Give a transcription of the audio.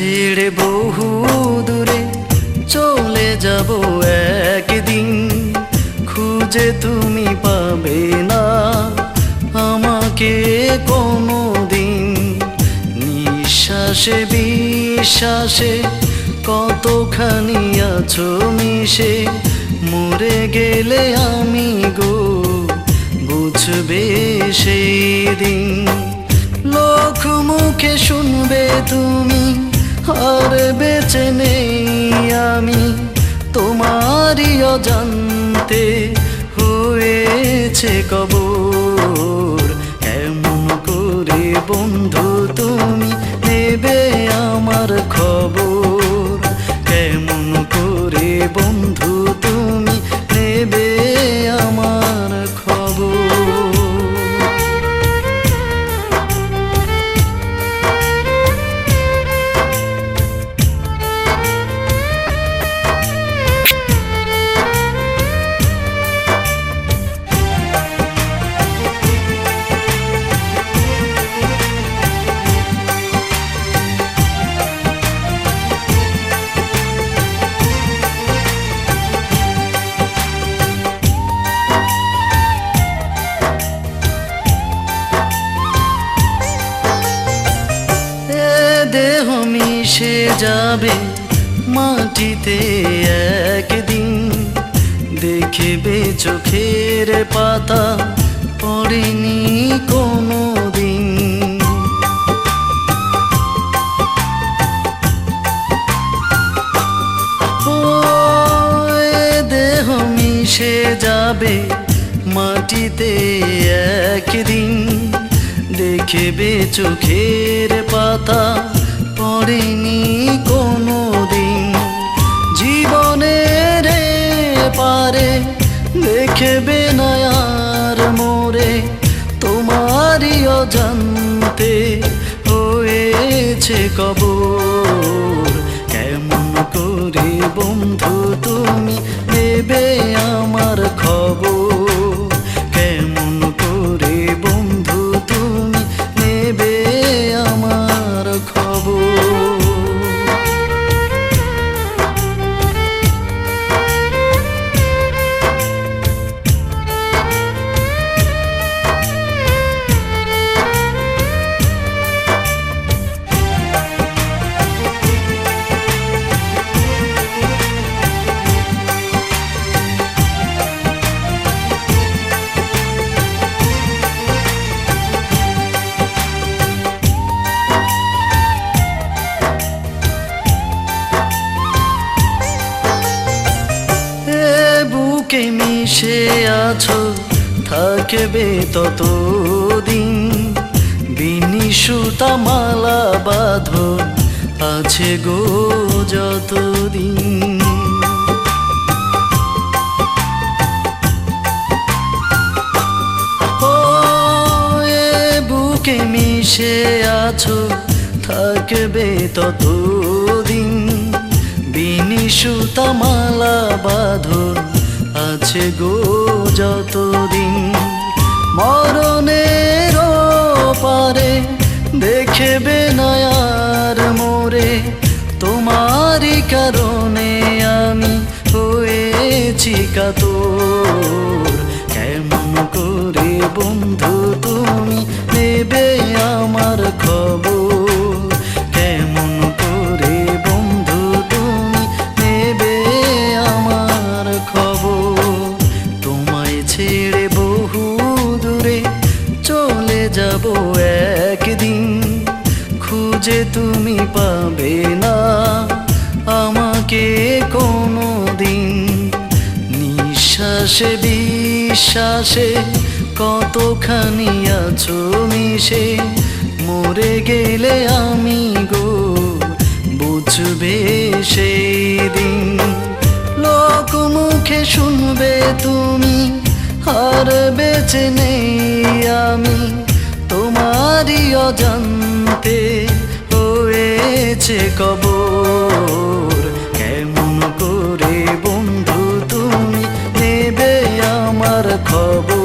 ছেড়ে বহু দূরে চলে যাব একদিন। খুঁজে তুমি পাবে না আমাকে কোনো দিন নিঃশ্বাসে, বিশ্বাসে কতখানি আছো মিশে? মরে গেলে আমি গো বুঝবে সেই দিন। লোক মুখে শুনবে তুমি আর বেঁচে নেই আমি। তোমারই অজান্তে হয়েছে কবর। এমন করে বন্ধু তুমি নেবে আমার খবর? কেমন করে বন্ধু তুমি যাবে মাটিতে একদিন। দেখবে চোখের পাতা পড়েনি কোনো দিন যাবে মাটিতে একদিন। দেখবে চোখের পাতা পড়েনি কোনো দিন জীবনের পারে, দেখবে নয়ার মোরে। তোমারই অজান্তে হয়েছে কবর। কেমন করে বন্ধু তুমি নেবে আমার খবর? আছো, থাকবে ততদিন। বিনি সুতা মালা বাঁধো, আছে গো যতদিন। বুকে মিশে আছো, থাকবে ততদিন। বিনি সুতা মালা বাঁধো আছে গো যতদিন। মরণের পারে দেখবে নয়ার মোরে তোমারই কারণে আমি হয়েছি কাতর। কেমন করে বন্ধু তুমি নেবে আমার যাব একদিন, খুঁজে তুমি পাবে না। আমাকে কোনো দিন নিঃশ্বাসে, বিশ্বাসে কতখানি আছো মিশে? মরে গেলে আমি গো বুঝবে সেই দিন লোক মুখে শুনবে তুমি, আর বেঁচে নেই আমি। তোমারই অজান্তে হয়েছে কবর। কেমন করে বন্ধু তুমি নেবে আমার খবর?